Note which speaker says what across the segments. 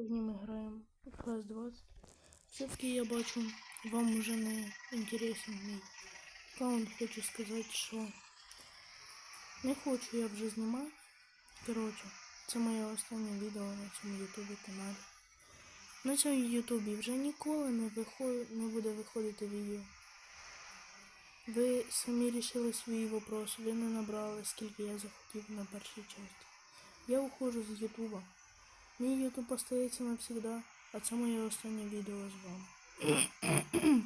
Speaker 1: Сьогодні ми граємо в Class 20. Все-таки я бачу, вам уже не інтересен мій аккаунт. Хочу сказати, що не хочу я вже знімати. Коротше, це моє останнє відео на цьому ютубі каналі. На цьому ютубі вже ніколи не, виход... не буде виходити відео. Ви самі рішили свої вопроси, ви не набрали, скільки я захотів на першій часті. Я уходжу з Ютуба. Мій Ютуб остається навсегда, а це моє останнє відео з вами.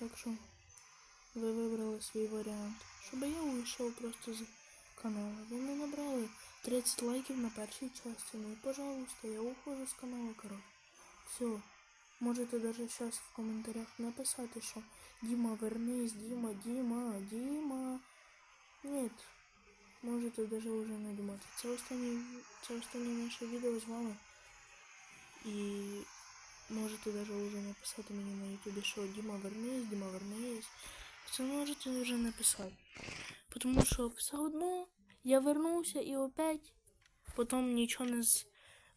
Speaker 1: так що ви вибрали свій варіант. Щоб я уйшов просто з каналу. Ви не набрали 30 лайків на першій часті. Ну і пожалуйста, я уходжу з каналу, коротше. Все. Можете даже сейчас в коментарях написати, що Діма, вернись, Діма, Діма, Діма. Нет. Можете даже уже не думати. Це останнє, це останнє наше відео з вами. І можете даже уже написати мені на ютубі, що Діма, вернись, Діма, вернись. Це можете вже написати. Тому що все одно я вернувся і опять потім нічого не з.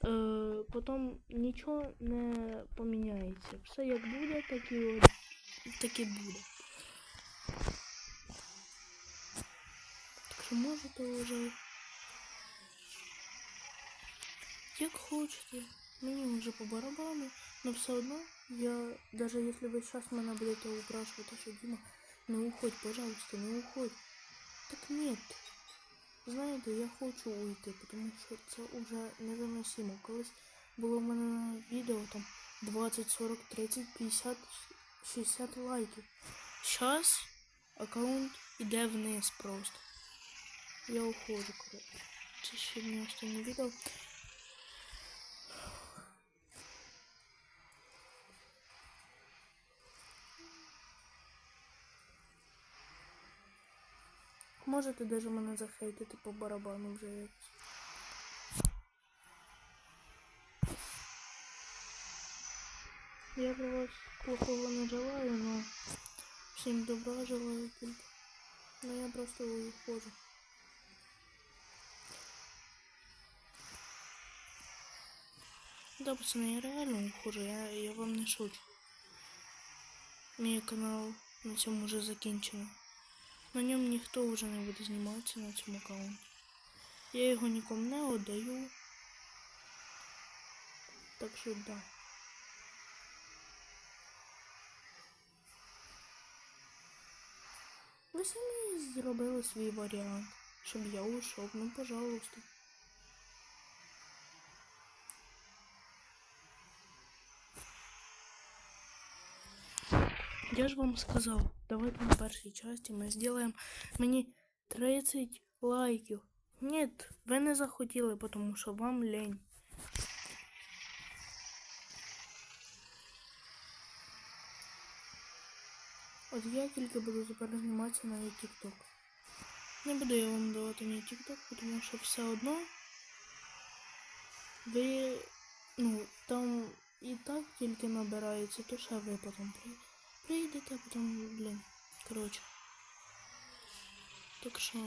Speaker 1: Е, потім нічого не поміняється. Все як буде, так і, так і буде. Так що можете вже. Як хочете. Мені вже по барабану. Но все одно я, даже если ви зараз мене будете упрашувати, що Діма, не уходь, пожалуйста, не уходь. Так нет. Знаєте, я хочу уйти, тому що це вже невиносимо. Колись було в мене на відео там 20, 40, 30, 50, 60 лайків. Зараз аккаунт іде вниз просто. Я уходжу, коротше. Це ще не останнє відео. Можете даже мене захейтити по барабану вже. Я для вас плохого не желаю, но всім добра желаю. Но я просто уходжу. Да, пацаны, я реально ухожу, я, я вам не шучу. Мій канал на цьому вже закінчено. На ньому ніхто вже не буде зніматися на цьому аккаунті. Я його нікому не віддаю. Так що да. Ви самі зробили свій варіант, щоб я ушов, ну пожалуйста. Я ж вам сказав, давайте на першій часті ми зробимо мені 30 лайків. Ні, ви не захотіли, тому що вам лень. От я тільки буду тепер зніматися на TikTok. Не буду я вам давати мій TikTok, тому що все одно ви, ну, там і так тільки набирається, то ще ви потім при- прийдете, а потім, блін, коротше. Так що.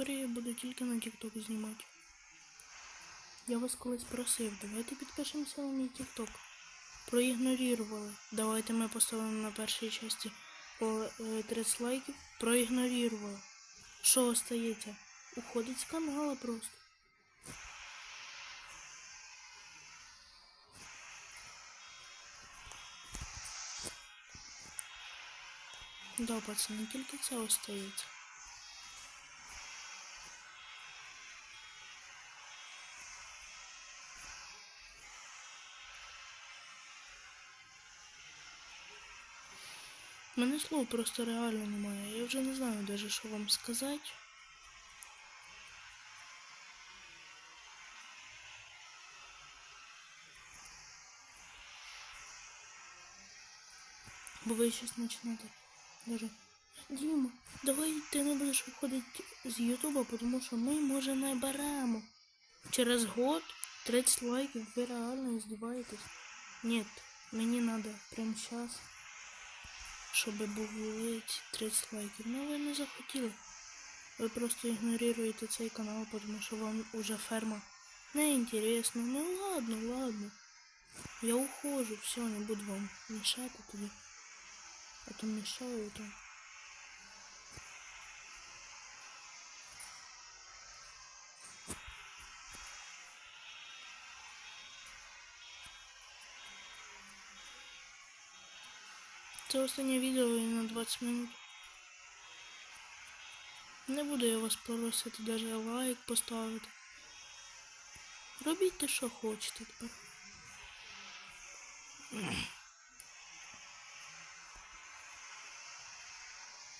Speaker 1: Тепер я буду тільки на TikTok знімати. Я вас колись просив, давайте підпишемося на мій TikTok. Проігнорували. Давайте ми поставимо на першій часті по е, 30 лайків. Проігнорували. Що остається? Уходить з канала просто. Да, пацани, тільки це остається. У мене слов просто реально немає. Я вже не знаю даже, що вам сказати. Бо ви щось починаєте. Даже. Діма, давай ти не будеш виходити з Ютуба, тому що ми, може, не беремо. Через год 30 лайків ви реально здіваєтесь. Ні, мені треба прямо зараз щоб були ці 30 лайків. Ну ви не захотіли. Ви просто ігноруєте цей канал, тому що вам уже ферма не інтересно. Ну ладно, ладно. Я ухожу, все, не буду вам мешать тоді. А то мешаю, то. Це останнє відео на 20 минут. Не буду я вас просити даже лайк поставити. Робіть те, що хочете тепер.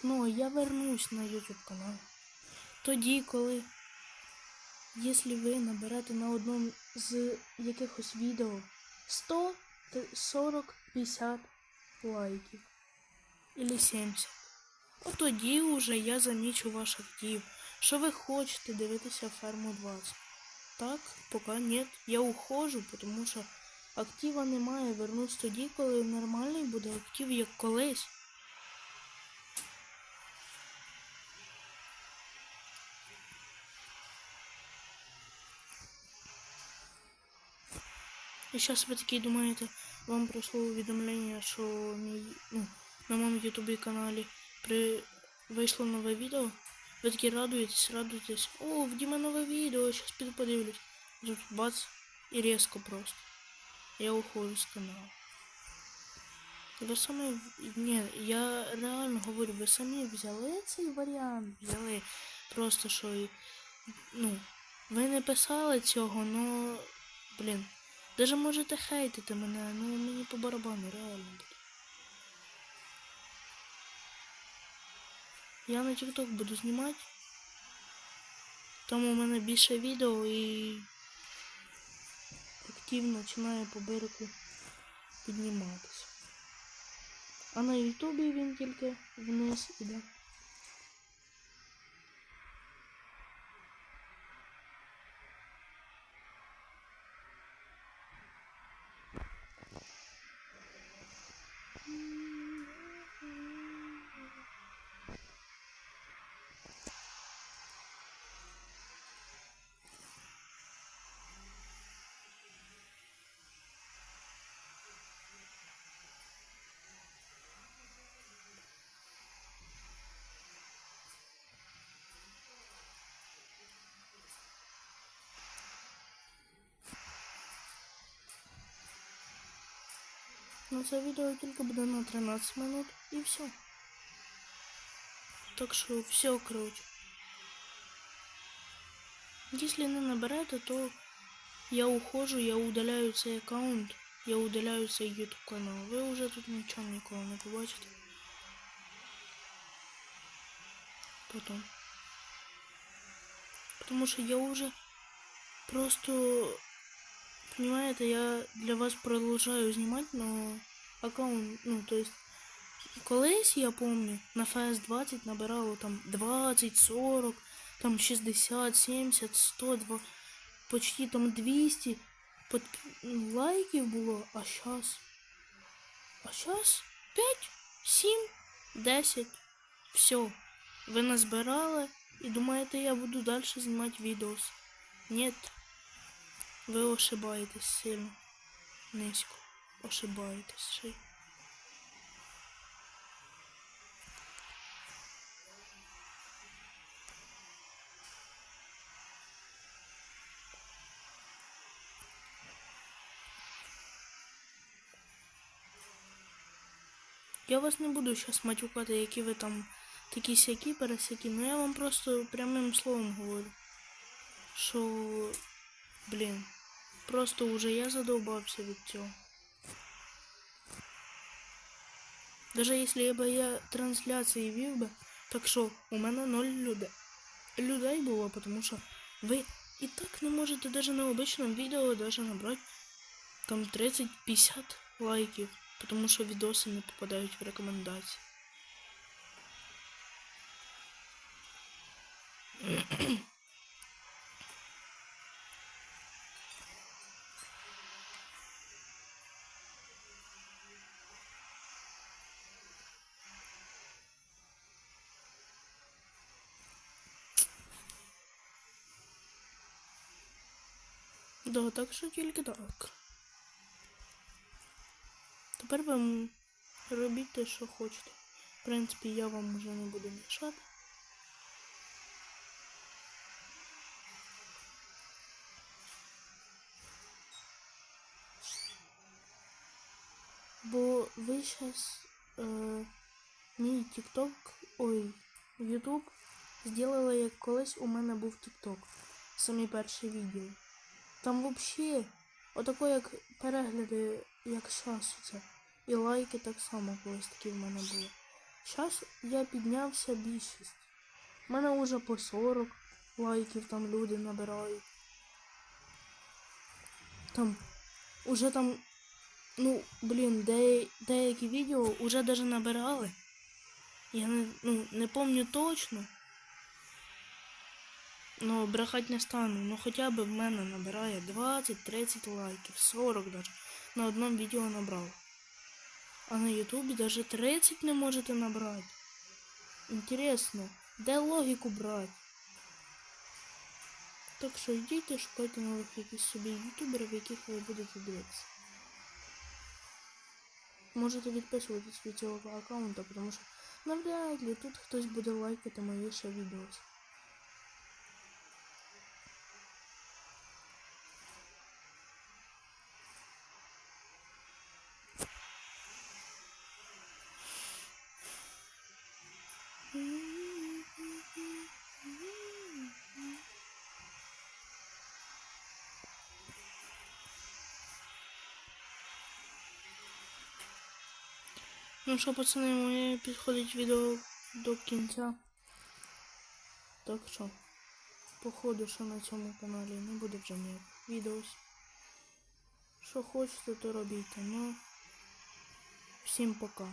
Speaker 1: Ну, я вернусь на YouTube канал. Тоді, коли, якщо ви наберете на одному з якихось відео 100, 40, 50 лайків. Или 70. От тоді вже я замічу ваш актив. Що ви хочете дивитися ферму 20? Так, поки ні. Я ухожу, тому що актива немає. Вернусь тоді, коли нормальний буде актив, як колись. І зараз ви такі думаєте, вам прийшло увідомлення, що ну, на моєму ютубі каналі при... вийшло нове відео. Ви такі радуєтесь, радуєтесь. О, в Діма нове відео, зараз піду подивлюсь. Тут бац, і різко просто. Я уходжу з каналу. Ви самі... Ні, я реально говорю, ви самі взяли цей варіант, взяли. Просто що, ну, ви не писали цього, но, блін. Даже можете хейтити мене, ну мені по барабану реально. Я на TikTok буду знімати. Там у мене більше відео і активно починає по берегу підніматися. А на Ютубі він тільки вниз іде. Ну це відео тільки буде на 13 минут і все. Так що все, короче. Если не наберете, то я ухожу, я удаляю цей аккаунт, я удаляю цей YouTube канал. Ви вже тут нічого ніколи не побачите. Потом. Потому что я уже просто Понимаете, я для вас продолжаю снимать, но аккаунт, ну, то есть, колись, я помню, на FS20 набирало там 20, 40, там 60, 70, 100, 2, почти там 200 под, лайків було, а сейчас, а сейчас 5, 7, 10, все. Ви назбирали і думаєте, я буду далі знімати відеос? Нет. Ви ошибаєтесь сильно. Низько. Ошибаєтесь ще. Я вас не буду зараз матюкати, які ви там такі сякі пересякі, ну я вам просто прямим словом говорю. Що, блін, просто уже я задовбався від цього. Даже я би я трансляції вів би, так що у мене ноль людей. Людей було, тому що ви і так не можете даже на обичному відео даже набрати там 30-50 лайків. Тому що відоси не попадають в рекомендації. Да, так що тільки так. Тепер ви робіть те, що хочете. В принципі, я вам вже не буду мішати. Бо ви зараз е, мій TikTok, ой, YouTube зробили, як колись у мене був TikTok. Самі перші відео. Там взагалі, отако як перегляди, як зараз це. І лайки так само колись такі в мене були. Зараз я піднявся більшість. У мене вже по 40 лайків там люди набирають. Там уже там, ну, блін, де, деякі відео вже даже набирали. Я не, ну, не помню точно. Ну, брехать не стану, ну хоча б в мене набирає 20-30 лайків, 40 даже. На одному відео набрав. А на Ютубі даже 30 не можете набрати. Інтересно, де логіку брати? Так що йдіть і шукайте нових якісь собі ютуберів, яких ви будете дивитися. Можете відписуватись від цього аккаунта, тому що навряд ли тут хтось буде лайкати мої ще відео. Ну що, пацани, моє підходить відео до кінця. Так що, походу, що на цьому каналі не буде вже ніяких відео. Що хочете, то робіть. Ну, всім пока.